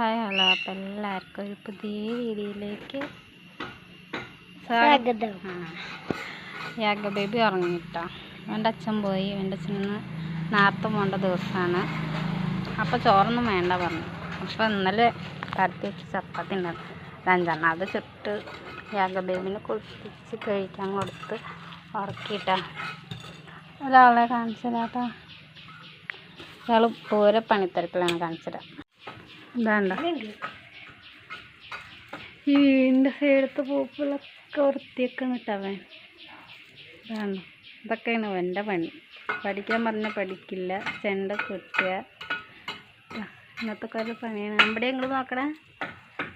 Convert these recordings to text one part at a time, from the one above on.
Hi hello അപ്പം എല്ലാവർക്കും ഒരു പുതിയ വീഡിയോയിലേക്ക് സ്വാഗതം. യാഗ ബേബി ഉറങ്ങിട്ടോ? എന്റെ അച്ഛൻ പോയി. എന്റെ അച്ഛന് നേരത്തെ പോകേണ്ട ദിവസമാണ്. അപ്പോൾ ചോറൊന്നും വേണ്ട പറഞ്ഞു. അപ്പോൾ ഇന്നലെ കരുത്തി വെച്ച് ചപ്പാത്തി ഉണ്ടായിരുന്നു അഞ്ചെണ്ണം അത് ചുട്ട് യാഗ ബേബിനെ കുളിപ്പിച്ച് കഴിക്കാൻ കൊടുത്ത് ഉറക്കിയിട്ടാ. ഒരാളെ കാണിച്ചതാട്ടോ ഇയാൾ പൂര പണിത്തിരക്കിലാണ് കാണിച്ചത് ഇതാണ്ട. ഈ വീടിന്റെ സൈഡത്തെ പൂപ്പുകളൊക്കെ വൃത്തിയൊക്കെ നിട്ടവൻ ഇതാണ് ഇതൊക്കെയാണ് എന്റെ പണി. പഠിക്കാൻ പറഞ്ഞാൽ പഠിക്കില്ല. ചെണ്ട കുത്തുക. ഇന്നത്തെ കുറേ പണിയാണ്. നമ്മുടെ ഞങ്ങൾ നോക്കണേ?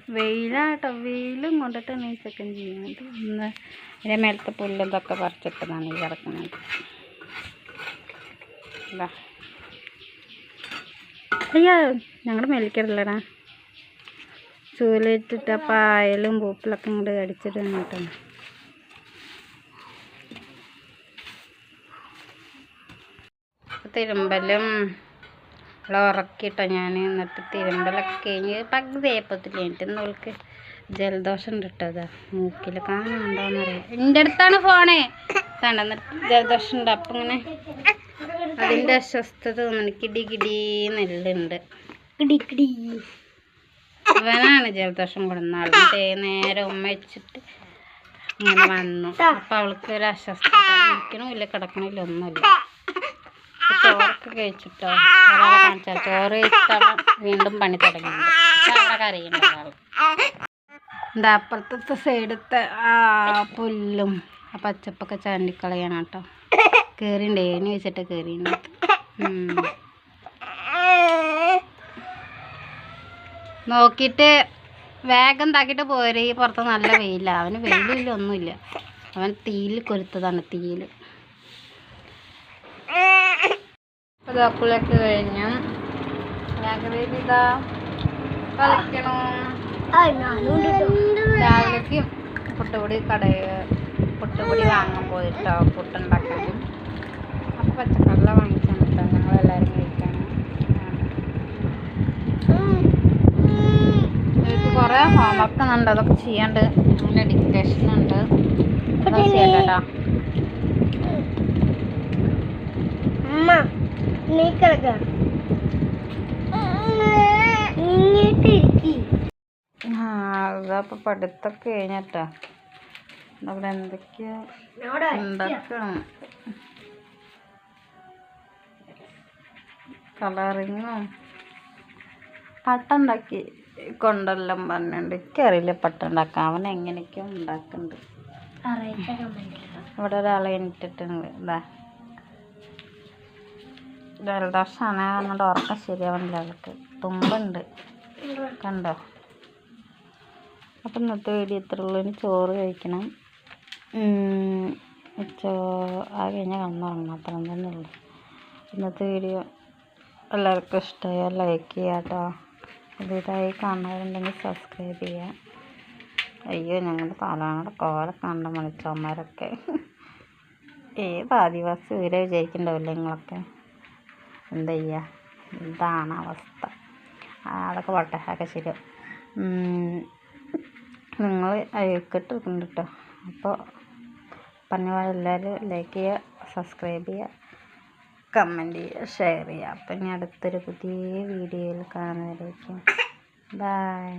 വെയിലാട്ടോ. വെയിലും കൊണ്ടിട്ട് നീ ചെക്കൻ ചെയ്യുന്നത്. ഇന്ന് അതിന്റെ മേലത്തെ പുല്ലും ഇതൊക്കെ പറിച്ചിട്ടതാണ് ഈ കിടക്കുന്നത് ഇതാ. അയ്യോ ഞങ്ങളുടെ മേലിക്കറില്ലടാ ചൂലിട്ടിട്ട് പായലും പൂപ്പിലൊക്കെ ഇങ്ങോട്ട് അടിച്ചിട്ട് കേട്ടോ. തിരുമ്പലും ഉറക്കിട്ടോ ഞാൻ എന്നിട്ട് തിരുമ്പലൊക്കെ കഴിഞ്ഞ് പകുതി ആയപ്പത്തിൽ കഴിഞ്ഞിട്ട് ഇന്നവൾക്ക് ജലദോഷം അതാ മൂക്കിൽ കാണാണ്ടോന്നറിയാം എന്റെ അടുത്താണ് ഫോണേ. കണ്ട? ജലദോഷം ഉണ്ട്. അപ്പം ഇങ്ങനെ അതിന്റെ അസ്വസ്ഥത തോന്നുന്നു. കിടി നെല്ലുണ്ട്. കിടി കിടി. അവനാണ് ജലദോഷം കൊടുന്ന ആൾ മറ്റേ നേരെ ഉമ്മ വെച്ചിട്ട് ഇങ്ങനെ വന്നു. അപ്പൊ അവൾക്ക് ഒരു അസ്വസ്ഥത. ഇരിക്കണമില്ല കിടക്കണില്ല ഒന്നുമില്ല. ചോറൊക്കെ കഴിച്ചിട്ടോ? ഒരാളെ കാണിച്ചാൽ ചോറ് കഴിച്ചിട്ടാണ് വീണ്ടും പണി തുടങ്ങിയത് അവിടെ കരയുണ്ട് ഒരാൾ എന്താ അപ്പുറത്തെ സൈഡത്തെ ആ പുല്ലും ആ പച്ചപ്പൊക്കെ ചാണ്ടിക്കളയാണ് കേട്ടോ. കയറിണ്ടേ ഏനി വെച്ചിട്ട് കയറിയുണ്ട് നോക്കിയിട്ട് വേഗം താക്കിട്ട് പോരെ. ഈ പുറത്ത് നല്ല വെയില. അവന് വെയിലില്ല ഒന്നുമില്ല. അവൻ തീയിൽ കൊരുത്തതാണ് തീയിൽ. കുളിയൊക്കെ കഴിഞ്ഞു വേഗം. രാവിലേക്ക് പുട്ടുപൊടി കടയിൽ പുട്ടുപൊടി വാങ്ങാൻ പോയിട്ടോ പുട്ടുണ്ടാക്കാനും. ഹോംവർക്ക് ഉണ്ട് അതൊക്കെ ചെയ്യാണ്ട് അങ്ങനെ ഡിക്റ്റേഷൻ ഉണ്ട്. അതൊക്കെ പഠിത്തൊക്കെ കഴിഞ്ഞട്ടാ. അതപ്പോൾ പഠിത്തമൊക്കെ കഴിഞ്ഞിട്ടോ അവിടെ എന്തൊക്കെയാ ഉണ്ടാക്കണം? കളറിങ്ങും പട്ട ഉണ്ടാക്കി. കൊണ്ടെല്ലാം പറഞ്ഞുണ്ട് എനിക്കറിയില്ല പട്ട ഉണ്ടാക്കാൻ അവൻ എങ്ങനെയൊക്കെയോ ഉണ്ടാക്കുന്നുണ്ട്. ഇവിടെ ഒരാളെ എണീറ്റിട്ടുണ്ട് ഇതാ ജലദോഷമാണ് പറഞ്ഞിട്ട് ഉറക്കം ശരിയാവുന്നില്ല അവൾക്ക്. തുമ്പുണ്ട്. കണ്ടോ? അപ്പം ഇന്നത്തെ വീഡിയോ ഉള്ളൂ. ഇനി ചോറ് കഴിക്കണം. ഉച്ച ആ കഴിഞ്ഞാൽ കിടന്നുറങ്ങണം. അത്ര തന്നെ ഉള്ളൂ. ഇന്നത്തെ വീഡിയോ എല്ലാവർക്കും ഇഷ്ടമായാൽ ലൈക്ക് ചെയ്യാം കേട്ടോ പുതിയതായി കാണുന്നവരുണ്ടെങ്കിൽ സബ്സ്ക്രൈബ് ചെയ്യുക അയ്യോ ഞങ്ങളുടെ തലാണയുടെ കോല കണ്ട മണിച്ചോന്മാരൊക്കെ. ഏത് ആദിവാസി ഉയരെ വിചാരിക്കണ്ടാവില്ലേ നിങ്ങളൊക്കെ? എന്താ ചെയ്യുക ഇതാണ് അവസ്ഥ. അതൊക്കെ പോട്ടെ അതൊക്കെ നിങ്ങൾ അയക്കിട്ടിട്ടുണ്ട് കേട്ടോ. അപ്പോൾ പറഞ്ഞ പോലെ എല്ലാവരും ലൈക്ക് ചെയ്യുക സബ്സ്ക്രൈബ് ചെയ്യുക. കമന്റ് ചെയ്യുക ഷെയർ ചെയ്യുക അപ്പം ഇനി അടുത്തൊരു പുതിയ വീഡിയോയിൽ കാണുന്നവരേക്കും. ബൈ